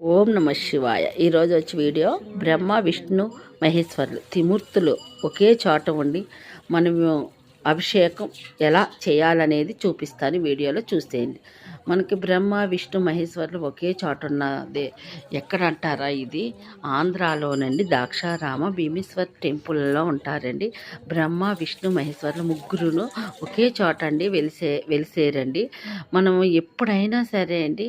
ఓం నమ శివాయ. ఈరోజు వచ్చి వీడియో బ్రహ్మ విష్ణు మహేశ్వరులు త్రిమూర్తులు ఒకే చోట ఉండి మనము అభిషేకం ఎలా చేయాలనేది చూపిస్తాను వీడియోలో చూసేయండి. మనకి బ్రహ్మ విష్ణు మహేశ్వరులు ఒకే చోట ఉన్నది. ఎక్కడ అంటారా ఇది? ఆంధ్రాలోనండి దాక్షారామ భీమేశ్వర్ టెంపుల్లో ఉంటారండి. బ్రహ్మ విష్ణు మహేశ్వరులు ముగ్గురును ఒకే చోట అండి వెలిసే వెలిసేరండి. మనం ఎప్పుడైనా సరే అండి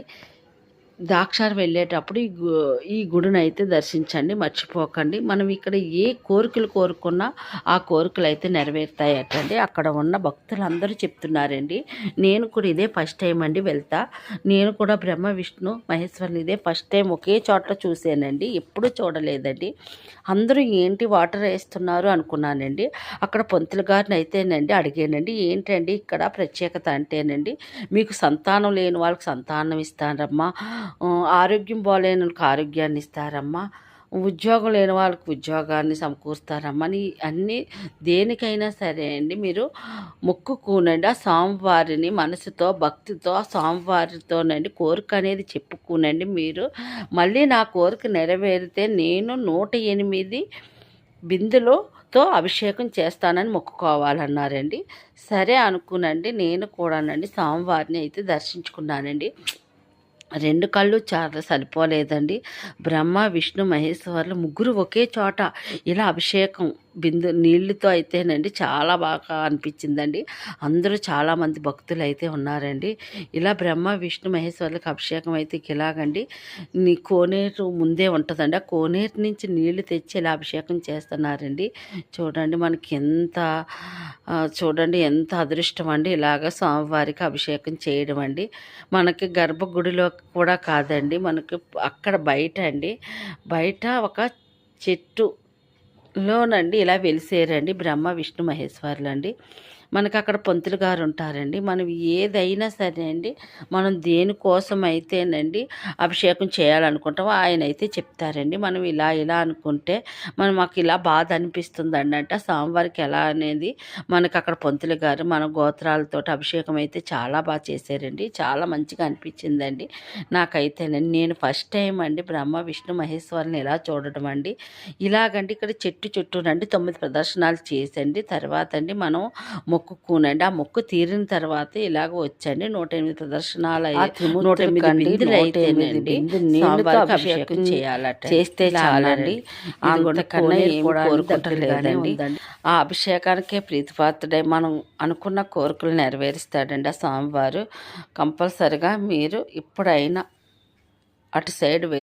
ద్రాక్షారం వెళ్ళేటప్పుడు ఈ గు ఈ గుడిని అయితే దర్శించండి మర్చిపోకండి. మనం ఇక్కడ ఏ కోరికలు కోరుకున్నా ఆ కోరికలు అయితే నెరవేరుతాయటండి. అక్కడ ఉన్న భక్తులు అందరూ చెప్తున్నారండి నేను కూడా ఇదే ఫస్ట్ టైం అండి వెళ్తా. నేను కూడా బ్రహ్మ విష్ణు మహేశ్వరుని ఇదే ఫస్ట్ టైం ఒకే చోట చూసానండి ఎప్పుడూ చూడలేదండి. అందరూ ఏంటి వాటర్ వేస్తున్నారు అనుకున్నానండి. అక్కడ పొంతుల గారిని అయితేనండి అడిగానండి ఏంటండి ఇక్కడ ప్రత్యేకత అంటేనండి మీకు సంతానం లేని వాళ్ళకి సంతానం ఇస్తానమ్మా. ఆరోగ్యం బాగాలేని వాళ్ళకి ఆరోగ్యాన్ని ఇస్తారమ్మా. ఉద్యోగం లేని వాళ్ళకి ఉద్యోగాన్ని సమకూరుస్తారమ్మా అని అన్నీ దేనికైనా సరే అండి మీరు మొక్కుకునండి. ఆ స్వామివారిని మనసుతో భక్తితో ఆ స్వామివారితోనండి కోరిక అనేది చెప్పుకునండి మీరు. మళ్ళీ నా కోరిక నెరవేరితే నేను నూట ఎనిమిది బిందులతో అభిషేకం చేస్తానని మొక్కుకోవాలన్నారండి. సరే అనుకునండి. నేను కూడానండి స్వామివారిని అయితే దర్శించుకున్నానండి. రెండు కళ్ళు చాలా సరిపోలేదండి. బ్రహ్మ విష్ణు మహేశ్వర్లు ముగ్గురు ఒకే చోట ఇలా అభిషేకం బిందు నీళ్ళతో అయితేనండి చాలా బాగా అనిపించిందండి. అందరూ చాలామంది భక్తులు అయితే ఉన్నారండి. ఇలా బ్రహ్మ విష్ణు మహేశ్వర్లకు అభిషేకం అయితే ఇలాగండి నీ కోనేరు ముందే ఉంటుందండి. ఆ కోనేరు నుంచి నీళ్ళు తెచ్చి ఇలా అభిషేకం చేస్తున్నారండి. చూడండి మనకి ఎంత చూడండి ఎంత అదృష్టం అండి. ఇలాగ స్వామివారికి అభిషేకం చేయడం అండి. మనకి గర్భగుడిలో కూడా కాదండి. మనకి అక్కడ బయట అండి. బయట ఒక చెట్టు లోనండి ఇలా వెలిసేరండి బ్రహ్మ విష్ణు మహేశ్వరులు అండి మనకి అక్కడ పంతులు గారు ఉంటారండి. మనం ఏదైనా సరే అండి మనం దేనికోసం అయితేనండి అభిషేకం చేయాలనుకుంటామో ఆయన అయితే చెప్తారండి. మనం ఇలా ఇలా అనుకుంటే మనం మాకు ఇలా బాధ అనిపిస్తుందండి అంటే స్వామివారికి ఎలా అనేది మనకి అక్కడ పంతులు గారు మన గోత్రాలతో అభిషేకం అయితే చాలా బాగా చేశారండి. చాలా మంచిగా అనిపించిందండి. నాకైతేనండి నేను ఫస్ట్ టైం అండి బ్రహ్మ విష్ణు మహేశ్వరుని ఇలా చూడడం అండి. ఇలాగండి ఇక్కడ చెట్టు చుట్టూనండి తొమ్మిది ప్రదర్శనలు చేసండి. తర్వాత అండి మనం మొక్కుకునండి. ఆ మొక్కు తీరిన తర్వాత ఇలాగ వచ్చండి. నూట ఎనిమిది ప్రదర్శనాలు నూట ఎనిమిది అయితేనండి అభిషేకం చేయాలట. చేస్తే చాలండి. అంతకన్నా ఏం కోరుకుంటలేదండి ఆ అభిషేకానికే ప్రీతిపాత్రుడై మనం అనుకున్న కోరికలు నెరవేరుస్తాడండి ఆ స్వామివారు. కంపల్సరిగా మీరు ఇప్పుడైనా అటు సైడ్